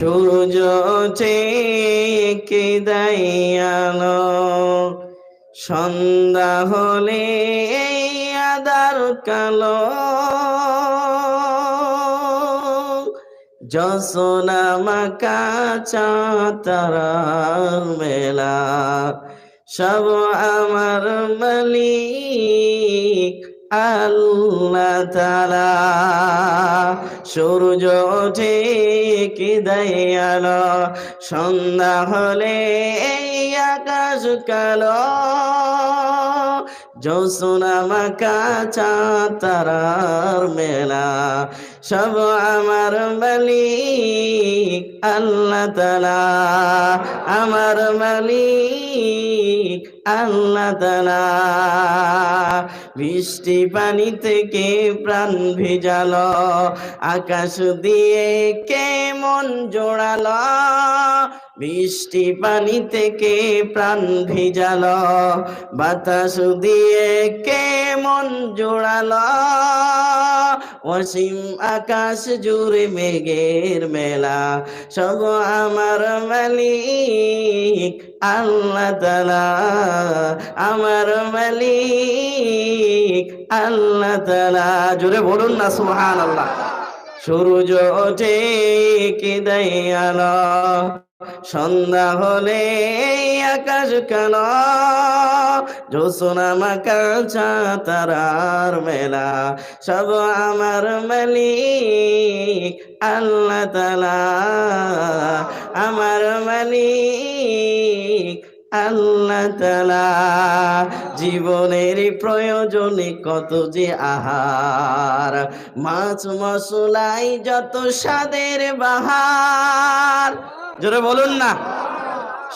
সূর্য থেকে দাইয়ালো সন্ধ্যা হলে এই আদার কালো। যশোনা মাকা চাতারার মেলা, সব আমার মালিক। আল্লাহ তালা সূর্য ঠিক দয়াল। সন্ধ্যা হলে এই আকাশ কালো। জোসোনা মাকা চাতারার মেলা। সব আমার মালিক, আল্লাহ তালা আমার মালিক, আল্লাহ তালা বৃষ্টি পানি থেকে প্রাণ ভিজালো, আকাশ দিয়ে কেমন জোড়াল? বৃষ্টি পানি থেকে প্রাণ ভিজালো, বাতাস দিয়ে কেমন জোড়ালো? অসীম আকাশ জুড়ে মেঘের মেলা। সব আমার মালিক, আল্লাহ তালা আমার মালিক, আল্লাহ তালা জুড়ে বলুন না সুহান আল্লাহ সূর্য ওঠে কি দয়ালো সন্ধ্যা হলে আকাশ কালো। জোসোনা মাকা তারার মেলা। সব আমার মালিক আল্লাহ তালা আমার মালিক আল্লাহ তালা জীবনের প্রয়োজনে কত যে আহার। মাছ মশলাই যত স্বাদের বাহার। জোরে বলুন না।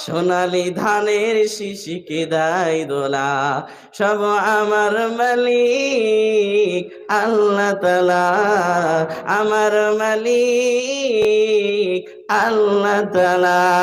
সোনালি ধানের শিশিকে দাই দোলা, সব আমার মালিক আল্লাহ তালা আমার মালিক আল্লাহ তালা